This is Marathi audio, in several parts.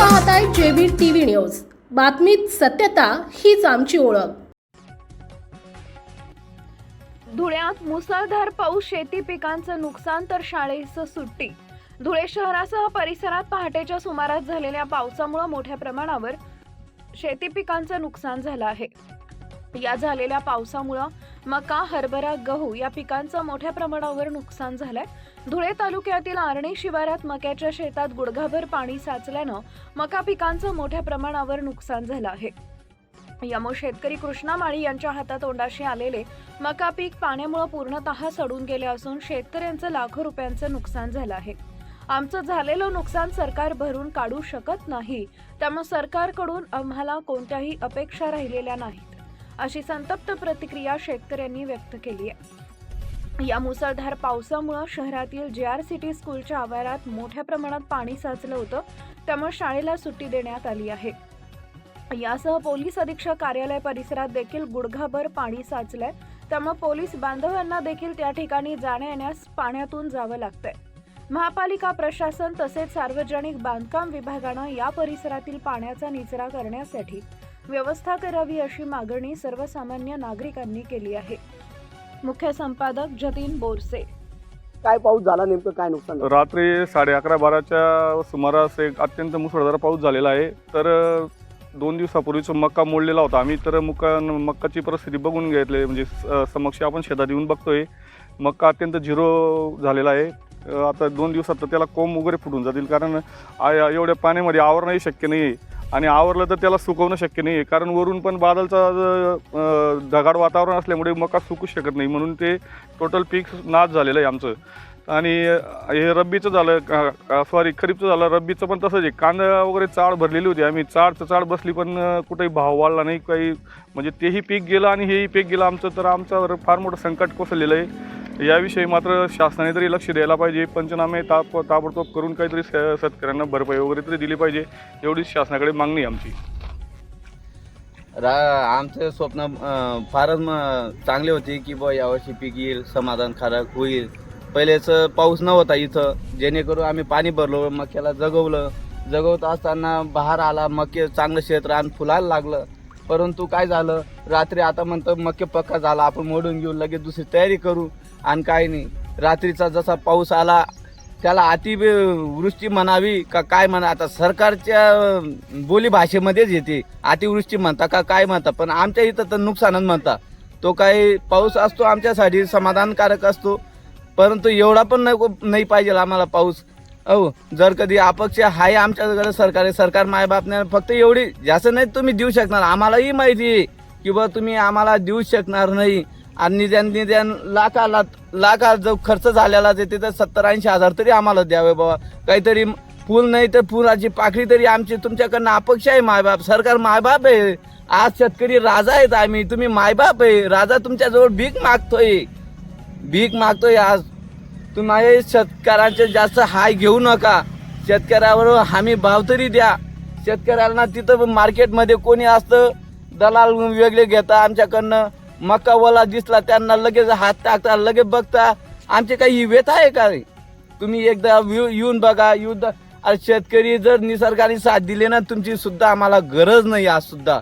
पाहताय जेबी टीव्ही न्यूज. बातमीत सत्यता हीच आमची ओळख. धुळ्यात मुसळधार पाऊस शेती पिकांचं नुकसान तर शाळेचं सुट्टी. धुळे शहरासह परिसरात पहाटेच्या सुमारास झालेल्या पावसामुळे मोठ्या प्रमाणावर शेती पिकांचं नुकसान झालं आहे. या झालेल्या पावसामुळं मका हरभरा गहू या पिकांचं मोठ्या प्रमाणावर नुकसान झालंय. धुळे तालुक्यातील आर्णी शिवारात मक्याच्या शेतात गुडघाभर पाणी साचल्यानं मका पिकांचं मोठ्या प्रमाणावर नुकसान झालं आहे. यामुळे शेतकरी कृष्णा माळी यांच्या हातातोंडाशी आलेले मका पीक पाण्यामुळे पूर्णतः सडून गेले असून शेतकऱ्यांचं लाखो रुपयांचं नुकसान झालं आहे. आमचं झालेलं नुकसान सरकार भरून काढू शकत नाही. त्यामुळे सरकारकडून आम्हाला कोणत्याही अपेक्षा राहिलेल्या नाहीत अशी संतप्त प्रतिक्रिया शेतकऱ्यांनी व्यक्त केली आहे. या मुसळधार पावसामुळे शहरातील जे आर सिटी स्कूलच्या आवारात मोठ्या प्रमाणात पाणी साचलं होतं त्यामुळे शाळेला सुट्टी देण्यात आली आहे. यासह पोलीस अधीक्षक कार्यालय परिसरात देखील गुडघाभर पाणी साचलंय त्यामुळे पोलीस बांधवांना देखील त्या ठिकाणी जाण्या येण्यास पाण्यातून जावं लागतंय. महापालिका प्रशासन तसेच सार्वजनिक बांधकाम विभागानं या परिसरातील पाण्याचा निचरा करण्यासाठी व्यवस्था करावी अशी मागणी सर्वसामान्य नागरिकांनी केली आहे. मुख्य संपादक जतीन बोरसे. काय पाऊस झाला नेमकं? काय नुकसान झालं? रात्री साडे अकरा बाराच्या सुमारास एक अत्यंत मुसळधार पाऊस झालेला आहे. तर दोन दिवसापूर्वीच मक्का मोडलेला होता आम्ही तर मुक्का मक्काची परिस्थिती बघून घेतली म्हणजे स- समक्ष आपण शेतात येऊन बघतोय. मक्का अत्यंत झिरो झालेला आहे. आता दोन दिवसात तर त्याला कोंब वगैरे फुटून जातील. कारण एवढ्या पाण्यामध्ये आवरणंही शक्य नाही आहे आणि आवरलं तर त्याला सुकवणं शक्य नाही आहे कारण वरून पण बादलचा अ, ढगाळ वातावरण असल्यामुळे मका सुकू शकत नाही. म्हणून ते टोटल पीक नाश झालेलं आहे आमचं. आणि हे रब्बीचं झालं सॉरी खरीपचं झालं रब्बीचं पण तसंच आहे. कांदा वगैरे चाळ भरलेली होती आम्ही. चाळ तर चाळ बसली पण कुठेही भाव वाढला नाही. काही म्हणजे तेही पीक गेलं आणि हेही पीक गेलं. आमचं तर आमच्यावर फार मोठं संकट कोसळलेलं आहे. याविषयी मात्र शासनाने तरी लक्ष द्यायला पाहिजे. पंचनामे ताप ताबडतोब करून काहीतरी शेतकऱ्यांना भरपाई वगैरे तरी दिली पाहिजे. एवढीच शासनाकडे मागणी आमची. रा आमचं स्वप्न फारच चांगले होते की बुवा यावर्षी पीक येईल समाधानकारक होईल. पहिलेच पाऊस नव्हता इथं. जेणेकरून आम्ही पाणी भरलो मक्याला जगवलं. जगवत असताना बहार आला मके चांगलं क्षेत्र फुलायला लागलं. परंतु काय झालं? रात्री आता म्हणतं मक्के पक्का झाला आपण मोडून घेऊ लगेच दुसरी तयारी करू. आणि काय नाही. रात्रीचा जसा पाऊस आला त्याला अति वृष्टी म्हणावी का काय म्हणा आता सरकारच्या बोलीभाषेमध्येच बोली भाषेमध्येच येते अतिवृष्टी म्हणता का काय म्हणता पण आमच्या इथं तर नुकसानच म्हणता. तो काही पाऊस असतो आमच्यासाठी समाधानकारक असतो. परंतु एवढा पण नको नाही पाहिजे आम्हाला पाऊस. अहो जर कधी अपक्ष हाय आमच्याकडे सरकार आहे सरकार मायबापने फक्त एवढी जास्त नाही तुम्ही देऊ शकणार. आम्हालाही माहिती आहे की बा तुम्ही आम्हाला देऊ शकणार नाही. आणि निदान निदान लाखाला लाखा जो खर्च झालेला ते तिथं सत्तर ऐंशी हजार तरी आम्हाला द्यावे बाबा. काहीतरी पूल नाही तर पुलाची पाकळी तरी आमची तुमच्याकडनं अपेक्षा आहे मायबाप. सरकार मायबाप आहे. आज शेतकरी राजा आहेत आम्ही. तुम्ही मायबाप आहे. राजा तुमच्याजवळ भीक मागतोय. भीक मागतोय आज. तुम्ही शेतकऱ्यांचे जास्त हाय घेऊ नका. शेतकऱ्यावर हमी भाव तरी द्या. शेतकऱ्यांना तिथं मार्केटमध्ये कोणी असतं दलाल वेगळे घेता आमच्याकडनं. मका ओला दिसला त्यांना लगेच हात टाकता लगेच बघता आमचे काही व्यथा आहे का तुम्ही एकदा येऊन बघा युद्ध शेतकरी जर निसर्गाने साथ दिली ना तुमची सुद्धा आम्हाला गरज नाही आज सुद्धा.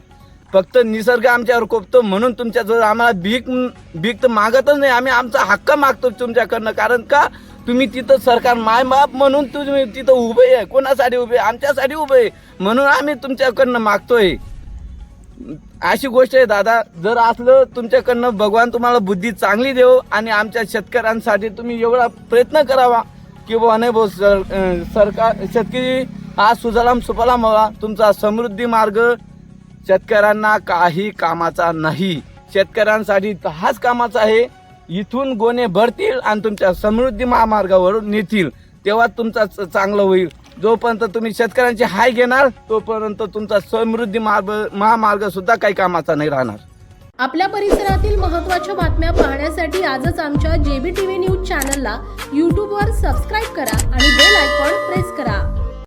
फक्त निसर्ग आमच्यावर कोपतो म्हणून तुमच्याजवळ आम्हाला भीक भीक तर मागतच नाही. आम्ही आमचा हक्क मागतो तुमच्याकडनं. कारण का? तुम्ही तिथं सरकार मायबाप म्हणून तुम्ही तिथं उभे आहे. कोणासाठी उभे? आमच्यासाठी उभे आहे. म्हणून आम्ही तुमच्याकडनं मागतोय. अशी गोष्ट आहे दादा. जर असलं तुमच्याकडनं भगवान तुम्हाला बुद्धी चांगली देव आणि आमच्या शेतकऱ्यांसाठी तुम्ही एवढा प्रयत्न करावा की बाबा नाही भाऊ सर सरकार शेतकरी हा सुजलाम सुफलाम हवा तुमचा समृद्धी मार्ग शेतकऱ्यांना काही कामाचा नाही. शेतकऱ्यांसाठी तर हाच कामाचा आहे. इथून गोणे भरतील आणि तुमच्या समृद्धी महामार्गावरून नेतील. तेव्हा तुमचा च- चांगलं होईल. जोपर्यंत तुम्ही शेतकऱ्यांची हाय घेणार तोपर्यंत तुमचा समृद्धी मार्ग महामार्ग सुद्धा काही कामाचा नाही राहणार. आपल्या परिसरातील महत्त्वाच्या बातम्या पाहण्यासाठी आजच आमच्या जेबी टीव्ही न्यूज चॅनलला यूट्यूबवर सबस्क्राईब करा आणि बेल आयकॉन प्रेस करा.